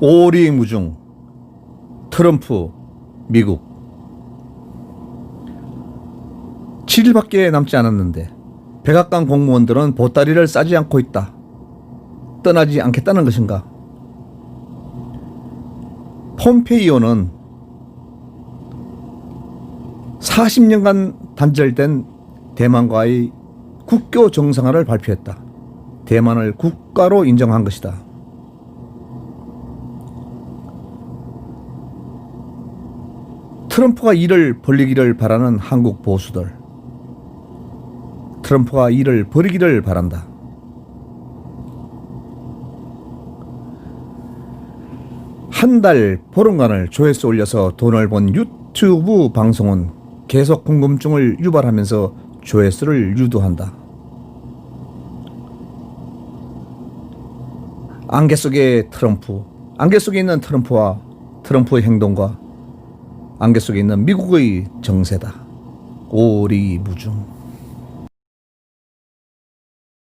오리무중 트럼프 미국 7일밖에 남지 않았는데 백악관 공무원들은 보따리를 싸지 않고 있다. 떠나지 않겠다는 것인가? 폼페이오는 40년간 단절된 대만과의 국교 정상화를 발표했다. 대만을 국가로 인정한 것이다. 트럼프가 이를 벌리기를 바라는 한국 보수들. 트럼프가 이를 버리기를 바란다. 한 달 보름간을 조회수 올려서 돈을 번 유튜브 방송은 계속 궁금증을 유발하면서 조회수를 유도한다. 안개 속의 트럼프, 안개 속에 있는 트럼프와 트럼프의 행동과 안개 속에 있는 미국의 정세다. 오리무중.